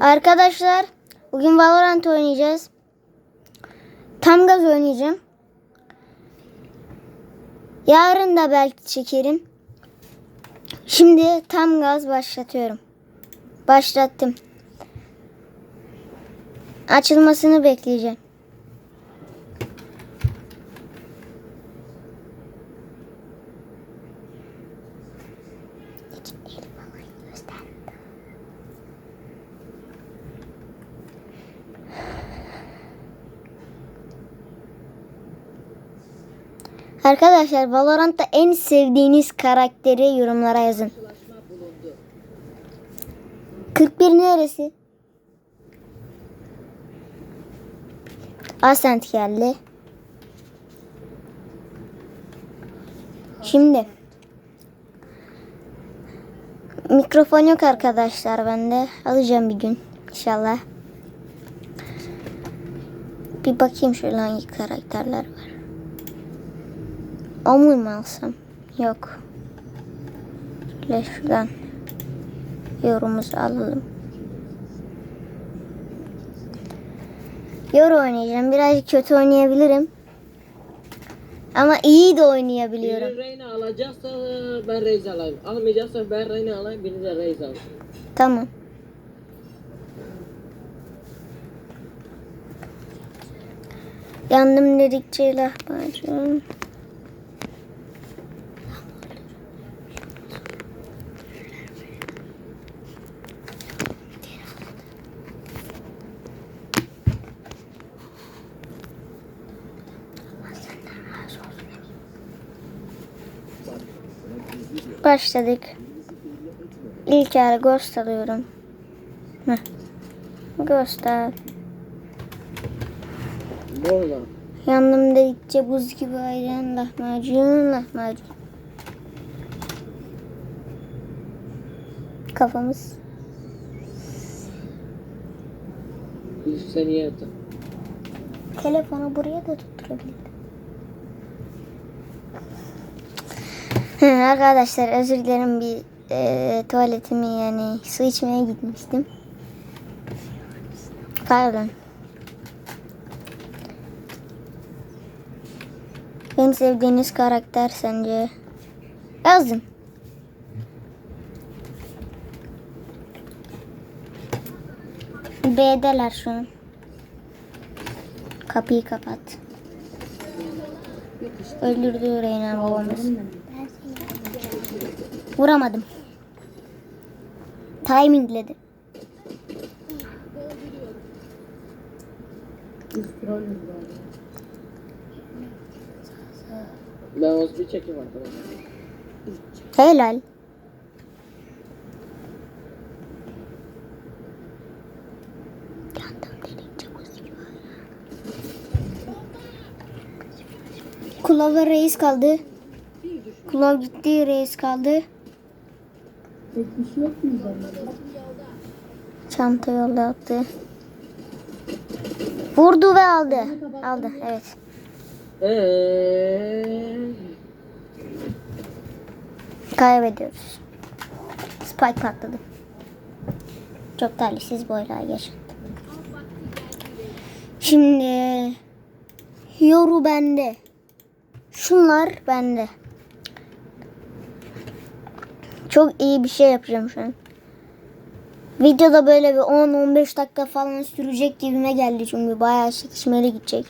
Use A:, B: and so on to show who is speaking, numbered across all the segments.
A: Arkadaşlar bugün Valorant oynayacağız. Tam gaz oynayacağım. Yarın da belki çekerim. Şimdi tam gaz başlatıyorum. Başlattım. Açılmasını bekleyeceğim. Arkadaşlar Valorant'ta en sevdiğiniz karakteri yorumlara yazın. 41 neresi? Ascent geldi. Şimdi mikrofon yok arkadaşlar bende. Alacağım bir gün inşallah. Bir bakayım şöyle hangi karakterler var. Amur mu alsam? Yok. Şöyle şuradan yorumumuzu alalım. Yor oynayacağım. Birazcık kötü oynayabilirim. Ama iyi de oynayabiliyorum.
B: Biri Reyna alacaksa ben Reis alayım. Almayacaksa ben Reyna alayım, biri de Reis alsın.
A: Tamam. Yandım dedikçe lahmacun. Başladık. İlk yarı ghost alıyorum. Heh. Al.
B: Borla.
A: Yandım dedikçe buz gibi ayran lahmacun lahmacun. Kafamız.
B: İyi yaptın.
A: Telefonu buraya da tutturabilirim. Arkadaşlar özür dilerim bir e, tuvaletimi yani su içmeye gitmiştim. Pardon. En sevdiğiniz karakter sence? Yazın. B'deler şu an. Kapıyı kapat. Öldürdü Reyna babamız. Vuramadım. Timingledi.
B: Ben Osbi çekeyim arkadaşlar.
A: Helal. Kulava reis kaldı. Kulav gitti reis kaldı. Çanta yolda attı. Vurdu ve aldı. Aldı evet.
B: Eee.
A: Kaybediyoruz. Spike patladı. Çok talihsiz bu oylar yaşandı. Şimdi yoru bende. Şunlar bende. Çok iyi bir şey yapacağım şu an. Videoda böyle bir 10-15 dakika falan sürecek gibime geldi çünkü bayağı çekişmeli gidecek.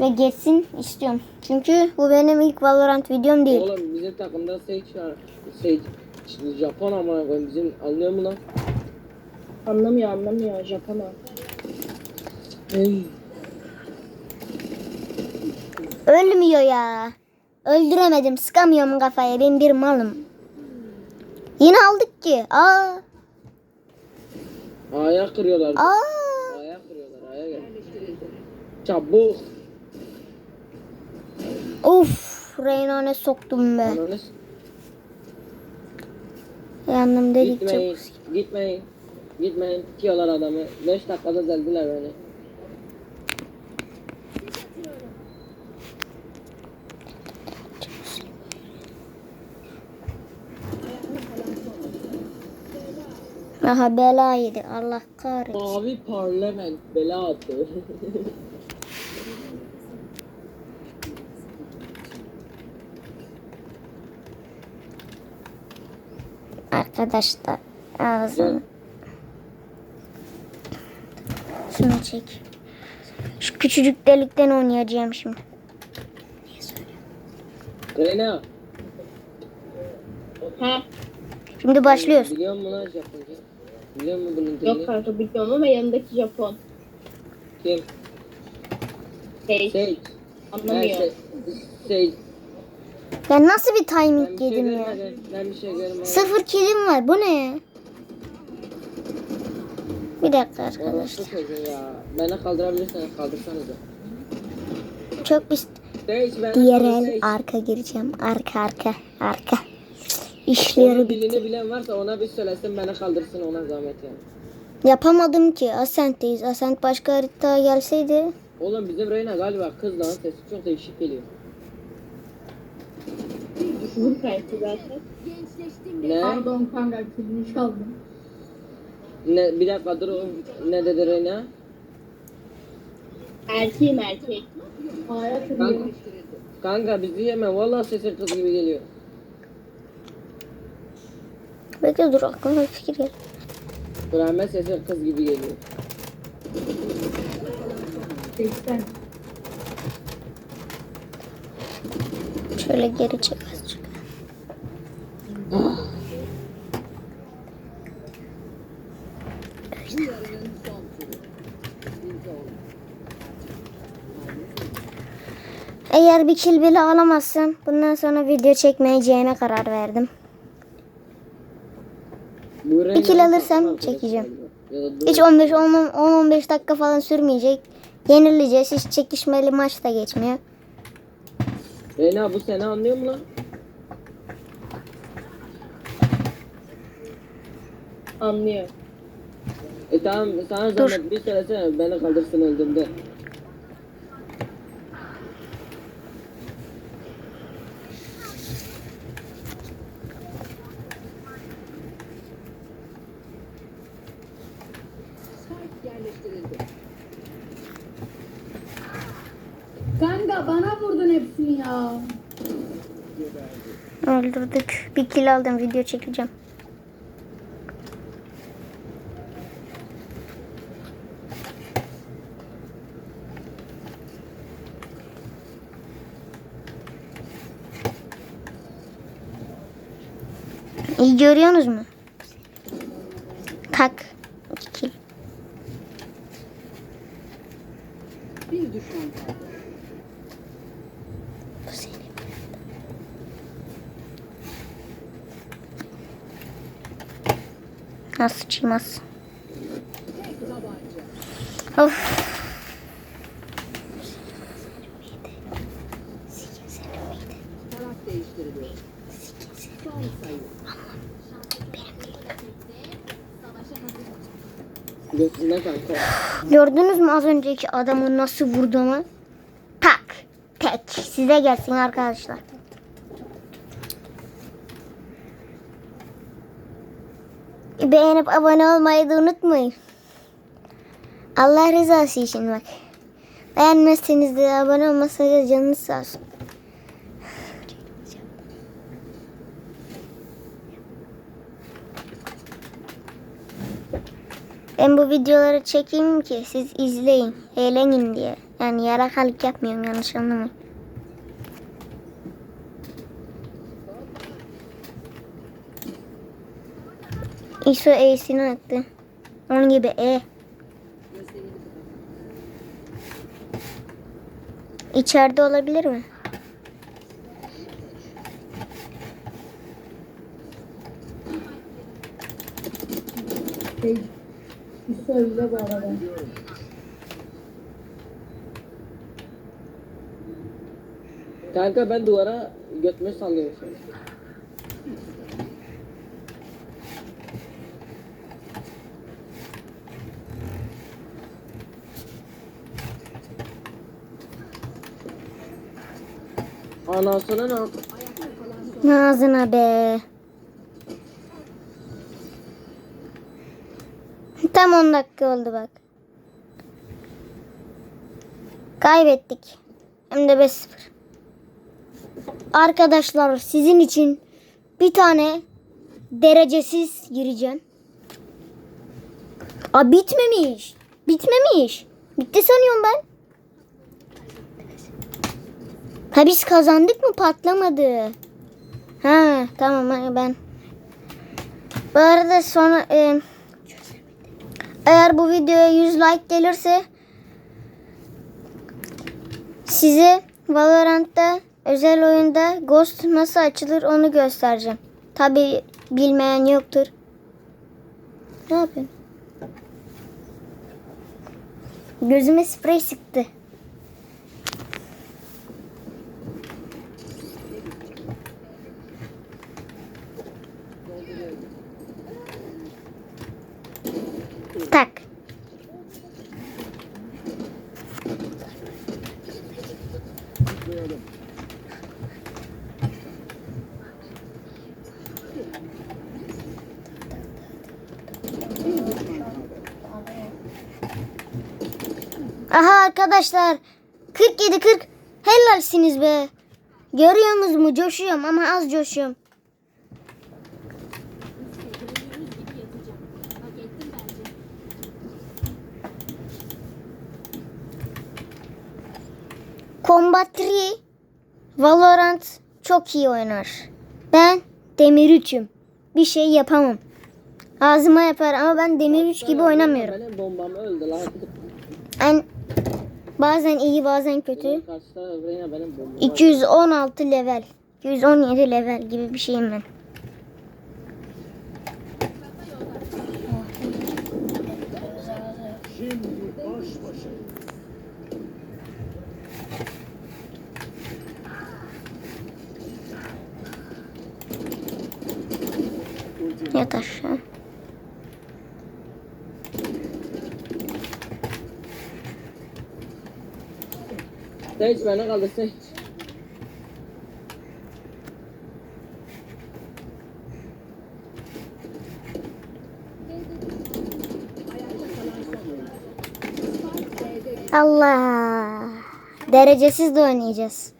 A: Ve geçsin istiyorum. Çünkü bu benim ilk Valorant videom değil.
B: Oğlum bizim takımda Sage var. Sage. Şimdi Japon ama koyayım bizim anlıyor mu lan?
C: Anlamıyor anlamıyor Japon'a.
B: Ey.
A: Ölmüyor ya. Öldüremedim. Sıkamıyorum kafaya. Ben bir malım. Yine aldık ki. Aa.
B: A'ya kırıyorlar.
A: Aa.
B: A'ya kırıyorlar. A'ya gel. Çabuk.
A: Uf. Reyna ne soktum be.
B: Ananı s-
A: Yandım dedikçe.
B: Gitmeyin. Gitmeyin. Gitmeyin. Tutuyorlar adamı. 5 dakikada deldiler beni.
A: Aha bela yedi. Allah kahretsin.
B: Mavi parlament bela attı.
A: Arkadaşlar ağzını. Şunu çek. Şu küçücük delikten oynayacağım şimdi.
B: Reyna.
C: Ha
A: Şimdi başlıyoruz.
B: Biliyor musun lan Japonca? Biliyor musun bunun dilini?
C: yok kanka biliyorum ama yanındaki Japon.
B: Kim?
C: Hey
B: Sage.
C: anlamıyor.
B: Ben Sage.
A: Ya nasıl bir
B: Ben
A: timing
B: bir şey
A: yedim ya?
B: görmedim. Ben bir şey görmedim.
A: Sıfır kilim var. Bu ne ya? Bir dakika arkadaşlar.
B: Ya. Beni kaldırabilirseniz kaldırsanıza.
A: Çok bir
B: Sage ben
A: diğer el arka gireceğim. Arka arka arka.
B: Onun
A: İşleri bitti.
B: dilini bilen varsa ona bir söylesin beni kaldırsın ona zahmet yani.
A: Yapamadım ki. Ascent'teyiz. Ascent başka harita gelseydi.
B: Oğlum bizim Reyna galiba kız lan sesi çok değişik geliyor.
C: Düşürür kanka zaten.
B: Ne?
C: Pardon kanka kilini çaldım.
B: Ne bir dakika dur. Ne dedi Reyna?
C: Erkeğim erkek. Hayatım
B: Kanka, kanka bizi yeme vallahi sesin kız gibi geliyor.
A: Bekle dur aklıma bir fikir geldi.
B: Rahmet sesin kız gibi geliyor.
C: seksen.
A: Şöyle geri çek azıcık. Eğer bir kill bile alamazsam bundan sonra video çekmeyeceğime karar verdim.
B: Reyna
A: kill alırsam çekeceğim.
B: dur.
A: Hiç 15 10-15 dakika falan sürmeyecek. Yenileceğiz. Hiç çekişmeli maç da geçmiyor.
B: Reyna bu seni anlıyor mu lan?
C: Anlıyor.
B: E tamam sana zahmet bir söylesene beni kaldırsın öldüğümde.
A: Öldürdük. Bir kill aldım. Video çekeceğim. İyi görüyorsunuz mu? Tak. İki kill.
D: Bir düşman kaldı.
A: Bu senin.
D: Tek tabanca.
A: Of. Gördünüz mü az önceki adamı nasıl vurduğumu? Tak. Tek. Size gelsin arkadaşlar. Beğenip abone olmayı da unutmayın. Allah rızası için bak. Beğenmezseniz de abone olmasanız canınız sağ olsun. Ben bu videoları çekeyim ki siz izleyin, eğlenin diye. Yani yarakalık yapmıyorum yanlış anlamayın. ISO E'sini attı. Onun gibi E. İçeride olabilir mi?
C: Söyle bu arada.
B: Kanka ben duvara götme sallıyorum Anasını ne yaptın?
A: Ağzına be. Tam 10 dakika oldu bak. Kaybettik. Hem de 5-0. Arkadaşlar sizin için bir tane derecesiz gireceğim. Aa bitmemiş. Bitmemiş. Bitti sanıyorum ben. Ha biz kazandık mı patlamadı. Ha tamam ben. Bu arada sonra e, eğer bu videoya 100 like gelirse size Valorant'ta özel oyunda Ghost nasıl açılır onu göstereceğim. Tabi bilmeyen yoktur. Ne yapıyorsun? Gözüme sprey sıktı. Tak. Aha arkadaşlar 47 40 helalsiniz be. Görüyorsunuz mu coşuyorum ama az coşuyorum. Combat 3 Valorant çok iyi oynar. Ben Demir 3'üm. Bir şey yapamam. Ağzıma yapar ama ben Demir 3 gibi oynamıyorum.
B: Benim bombam öldü lan.
A: Ben bazen iyi bazen kötü.
B: Benim karşı taraf yine benim bombam.
A: 216 level. 217 level gibi bir şeyim ben. Yat aşağı.
B: Sage bana kaldı Sage.
A: Allah. Derecesiz de oynayacağız.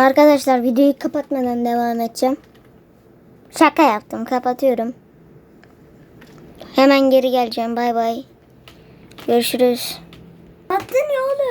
A: Arkadaşlar videoyu kapatmadan devam edeceğim. Şaka yaptım. Kapatıyorum. Hemen geri geleceğim. Bay bay. Görüşürüz. Battı ne oğlum?